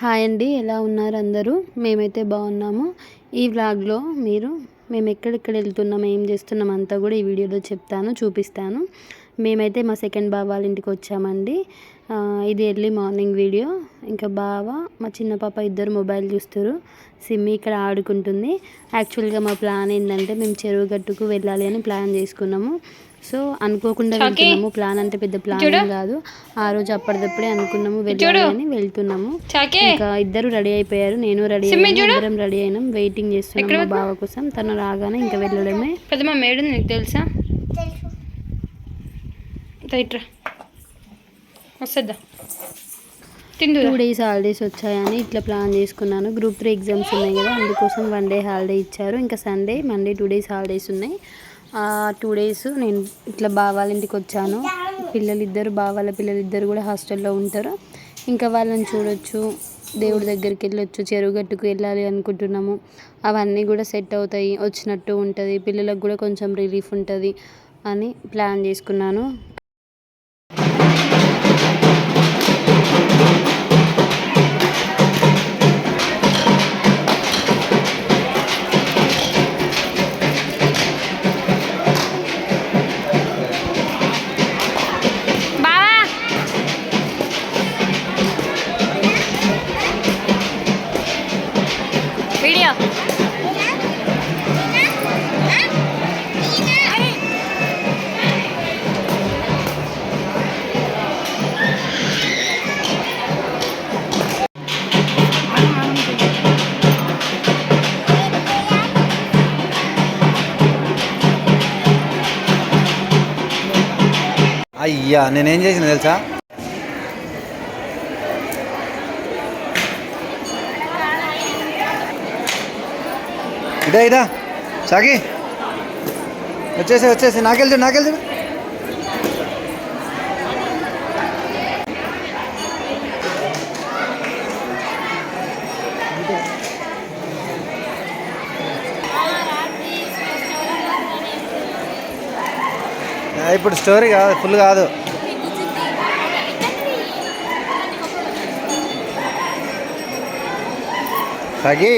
Hi అండి ఎలా ఉన్నారు అందరూ? మేమైతే బాగున్నాము. ఈ వ్లాగ్లో మీరు మేము ఎక్కడెక్కడ వెళ్తున్నాం ఏం చేస్తున్నాం అంతా కూడా ఈ వీడియోలో చెప్తాను చూపిస్తాను. మేమైతే మా సెకండ్ బావ వాళ్ళ ఇంటికి వచ్చామండి. ఇది ఎర్లీ మార్నింగ్ వీడియో. ఇంకా బావ మా చిన్న పాప ఇద్దరు మొబైల్ చూస్తారు. సిమ్మి ఇక్కడ ఆడుకుంటుంది. యాక్చువల్గా మా ప్లాన్ ఏంటంటే మేము చెరువు గట్టుకు వెళ్ళాలి అని ప్లాన్ చేసుకున్నాము. సో అనుకోకుండా వెళ్తున్నాము. ప్లాన్ అంటే పెద్ద ప్లాన్ కాదు. ఆ రోజు అప్పటిదప్పుడే అనుకున్నాము వెళ్ళాలి అని వెళ్తున్నాము. ఇంకా ఇద్దరు రెడీ అయిపోయారు. నేను రెడీ అయ్యాను అందరం రెడీ అయినాం. వెయిటింగ్ చేస్తున్నాం మా బావ కోసం. తను రాగానే ఇంకా వెళ్ళడమే. మేడం నీకు తెలుసా? వస్తుందా తిందు టూ డేస్ హాలిడేస్ వచ్చాయని ఇట్లా ప్లాన్ చేసుకున్నాను. గ్రూప్ త్రీ ఎగ్జామ్స్ ఉన్నాయి కదా అందుకోసం వన్ డే హాలిడే ఇచ్చారు. ఇంకా Sunday Monday two days holidays ఉన్నాయి. టూ డేస్ నేను ఇట్లా బావాల ఇంటికి వచ్చాను. పిల్లలిద్దరు బావాల పిల్లలిద్దరు కూడా హాస్టల్లో ఉంటారు. ఇంకా వాళ్ళని చూడొచ్చు దేవుడి దగ్గరికి వెళ్ళొచ్చు చెరువు గట్టుకు వెళ్ళాలి అనుకుంటున్నాము. అవన్నీ కూడా సెట్ అవుతాయి వచ్చినట్టు ఉంటుంది. పిల్లలకు కూడా కొంచెం రిలీఫ్ ఉంటుంది అని ప్లాన్ చేసుకున్నాను. అయ్యా నేనేం చేసిన తెలుసా? ఇదా ఇదా. సాగి వచ్చేసి వచ్చేసి నాకెళ్ళి నాకెళ్తు ఇప్పుడు స్టోరీ కాదు ఫుల్ కాదు. సగి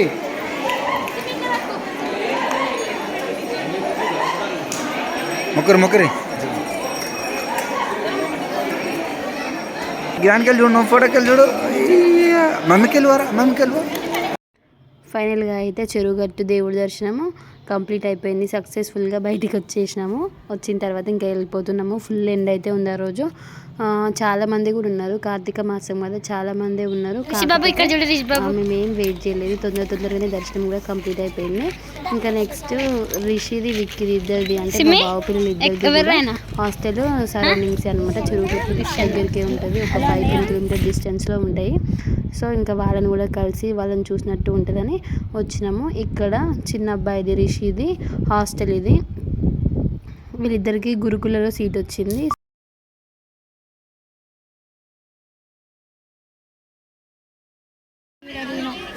ముగ్గురు ముగ్గురి జ్ఞానికి చూడు నువ్వు ఫోటోకి చూడు అయ్యా. వారా ఫైనల్గా అయితే చెరువుగట్టు దేవుడి దర్శనము కంప్లీట్ అయిపోయింది సక్సెస్ఫుల్గా బయటికి వచ్చేసినాము వచ్చిన తర్వాత ఇంకా వెళ్ళిపోతున్నాము ఫుల్ ఎండ్ అయితే ఉంది ఆ రోజు చాలా మంది కూడా ఉన్నారు. కార్తీక మాసం కదా చాలా మంది ఉన్నారు. మేమేం వెయిట్ చేయలేదు. తొందర తొందరగానే దర్శనం కూడా కంప్లీట్ అయిపోయింది. ఇంకా నెక్స్ట్ రిషిది విక్కిది ఇద్దరిది అంటే మా బావ పిల్లలు ఇద్దరిది ఎవరైనా? హాస్టల్ సరౌండింగ్స్ అనమాట చెరువుగట్టు దగ్గరికి ఉంటుంది. ఒక ఫైవ్ టెన్ కిలోమీటర్ డిస్టెన్స్లో ఉంటాయి. సో ఇంకా వాళ్ళని కూడా కలిసి వాళ్ళని చూసినట్టు ఉంటుందని వచ్చినాము. ఇక్కడ చిన్న అబ్బాయిది రిషిది హాస్టల్ ఇది. వీళ్ళిద్దరికి గురుకులలో సీట్ వచ్చింది.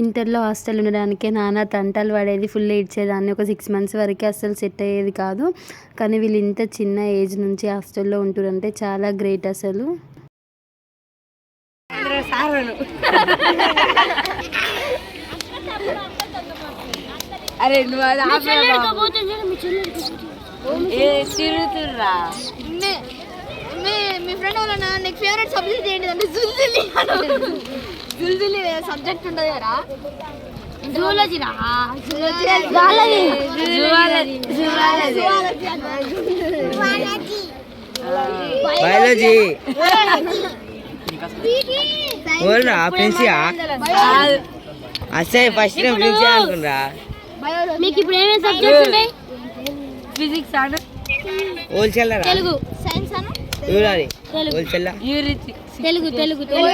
ఇంటర్లో హాస్టల్ ఉండడానికే నాన్న తంటాలు పడేది ఫుల్ ఏడ్చేదాన్ని. ఒక సిక్స్ మంత్స్ వరకే అస్సలు సెట్ అయ్యేది కాదు. కానీ వీళ్ళు ఇంత చిన్న ఏజ్ నుంచి హాస్టల్లో ఉంటురంటే చాలా గ్రేట్ అసలు. అరే తిరుగుతుర్రా. మీ ఫ్రెండ్ వాళ్ళ నీకు ఫేవరెట్ సబ్జెక్ట్ జుల్జులి జుల్జులి సబ్జెక్ట్ ఉంటుంది కదా? జూలజీ రా? బయాలజీ ఓల్రా ప్రిన్సియా అసే ఫస్ట్ టైం ప్రిన్సియా అనుకున్నా మీకు ఇప్పుడు ఏమేమి సబ్జెక్ట్స్ ఉన్నాయి ఫిజిక్స్ ఆడు హోల్సేలరా? తెలుగు. సైన్స్ అను? చూడాలి హోల్సేల్? యూరితి తెలుగు తెలుగు తెలుగు.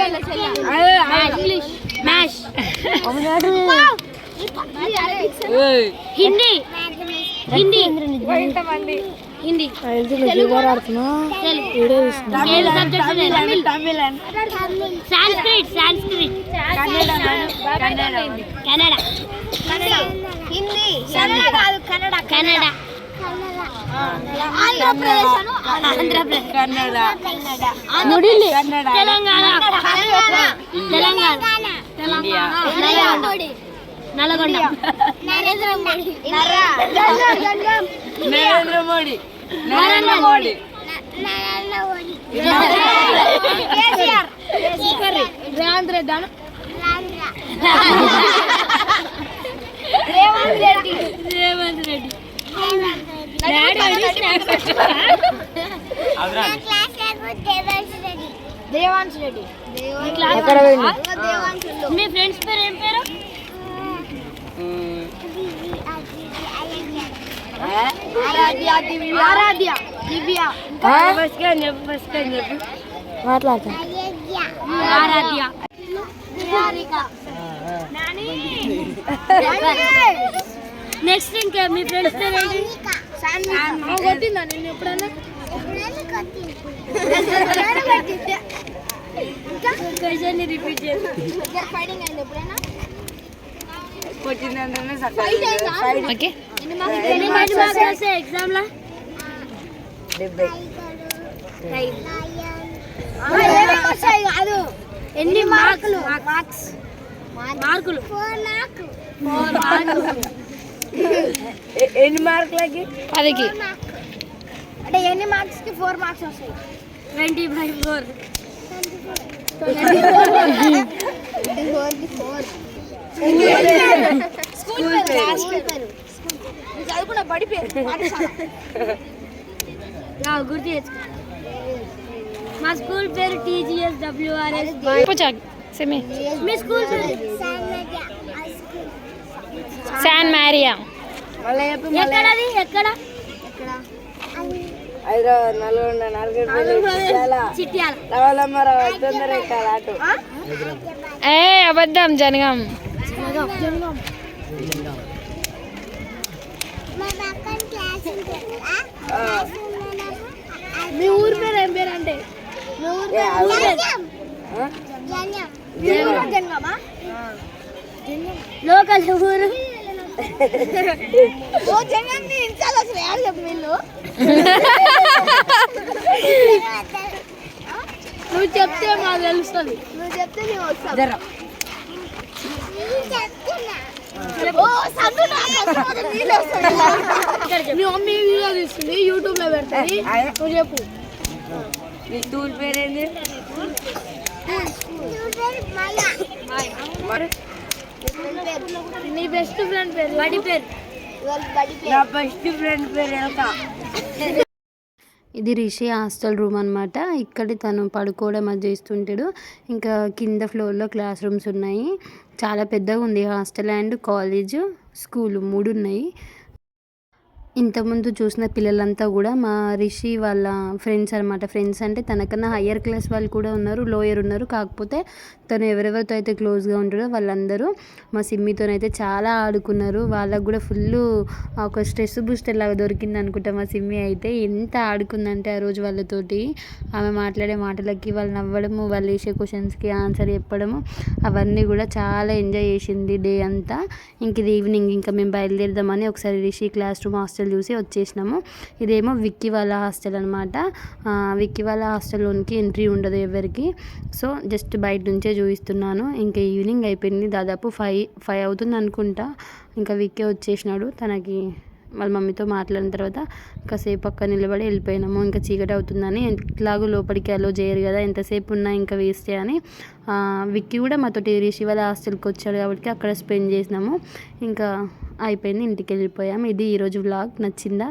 ఇంగ్లీష్. మ్యాథ్స్ హిందీ. హిందీ. హిందీ. సాంస్క్రిట్ సాంస్క్రిట్. కన్నడ. హిందీ. కన్నడ. కన్నడ. ఆంధ్రప్రదేశ్ అను. ఆంధ్రప్రదేశ్ కన్నడ తెలంగాణ తెలంగాణ తెలంగాణ నల్గొండ నరేంద్ర మోడీ నరేంద్ర మోడీ నరేంద్ర మోడీ కేసీఆర్ రేవంత్ రెడ్డి అను దేవాన్స్ రెడ్డి మీ ఫ్రెండ్స్ పేరు ఏం పేరు? ఆరాధ్య దివ్య. ఆరాధ్య దివ్య. ఆరాధ్య. నెక్స్ట్ ఇంకా మీ ఫ్రెండ్స్ పేరు ఏంటి? కొట్టిందా నేను ఎప్పుడన్నా క్వశ్చన్ రిపీట్ ఫైటింగ్ అయింది ఎప్పుడైనా ఓకే ఎగ్జామ్లో కాదు ఎన్ని మార్కులు మార్క్స్ మార్కులు ఎన్ని మార్కులకి పదికి. అంటే ఎన్ని మార్క్స్కి ఫోర్ మార్క్స్ వస్తాయి? ట్వంటీ బై ఫోర్ చదువుకున్న బడి పేరు. గుర్తు తెచ్చుకో మా స్కూల్ పేరు టీజీఎస్ డబ్ల్యూఆర్ఎస్ పోచా సెమి. మీ స్కూల్ పేరు? శాన్ మ్యారియా ఎక్కడది ఎక్కడ హైదరాబాద్ నల్గొండ నల్గొండ ఏ అబద్ధం జనగం. మీ ఊరు పేరు ఏం పేరు అంటే మీ ఊరు. నువ్వు చెప్తే మాకు తెలుస్తుంది. నువ్వు చెప్తే మేము వస్తాం. ఓ సందు నాకు అసలు నీళ్ళు వస్తుంది. మీ మమ్మీ వీడియో తీస్తుంది యూట్యూబ్లో పెడుతుంది నువ్వు చెప్పు. నీ స్కూల్ పేరేంది? నీ బెస్ట్ ఫ్రెండ్ పేరు? బడి పేరు. నా బెస్ట్ ఫ్రెండ్ పేరు ఇది రిషి హాస్టల్ రూమ్ అనమాట ఇక్కడ తను పడుకోవడం అది చేస్తుంటాడు. ఇంకా కింద ఫ్లోర్లో క్లాస్ రూమ్స్ ఉన్నాయి. చాలా పెద్దగా ఉంది హాస్టల్ అండ్ కాలేజ్. స్కూల్ మూడు ఉన్నాయి. ఇంతకుముందు చూసిన పిల్లలంతా కూడా మా రిషి వాళ్ళ ఫ్రెండ్స్ అనమాట ఫ్రెండ్స్ అంటే తనకన్నా హయ్యర్ క్లాస్ వాళ్ళు కూడా ఉన్నారు లోయర్ ఉన్నారు. కాకపోతే తను ఎవరెవరితో అయితే క్లోజ్గా ఉంటాడో వాళ్ళందరూ మా సిమ్మితోనైతే చాలా ఆడుకున్నారు. వాళ్ళకు కూడా ఫుల్ ఒక స్ట్రెస్ బూస్టర్ లాగా దొరికింది అనుకుంటా మా సిమ్మి అయితే. ఎంత ఆడుకుందంటే ఆ రోజు వాళ్ళతోటి. ఆమె మాట్లాడే మాటలకి వాళ్ళు నవ్వడము వాళ్ళు వేసే క్వశ్చన్స్కి ఆన్సర్ చెప్పడము అవన్నీ కూడా చాలా ఎంజాయ్ చేసింది డే అంతా. ఇంక ఇది ఈవినింగ్ ఇంకా మేము బయలుదేరదామని ఒకసారి Rishi class room hostel hostel చూసి వచ్చేసినాము. ఇదేమో విక్కీ వాళ్ళ హాస్టల్ అనమాట విక్కీ వాళ్ళ హాస్టల్లోనికి ఎంట్రీ ఉండదు ఎవరికి. సో జస్ట్ బయట నుంచే చూపిస్తున్నాను. ఇంకా ఈవినింగ్ అయిపోయింది. దాదాపు ఫైవ్ ఫైవ్ అవుతుంది అనుకుంటా. ఇంకా విక్కీ వచ్చేసినాడు. తనకి వాళ్ళ మమ్మీతో మాట్లాడిన తర్వాత కాసేపు పక్క నిలబడి వెళ్ళిపోయినాము. ఇంకా చీకటి అవుతుందని ఎట్లాగో లోపలికి అలో చేయరు కదా. ఎంతసేపు ఉన్నా ఇంకా వేస్తే అని. విక్కీ కూడా మాతోటి రిషి వాళ్ళ హాస్టల్కి వచ్చాడు కాబట్టి అక్కడ స్పెండ్ చేసినాము. ఇంకా అయిపోయింది ఇంటికి వెళ్ళిపోయాం ఇది ఈరోజు వ్లాగ్. నచ్చిందా?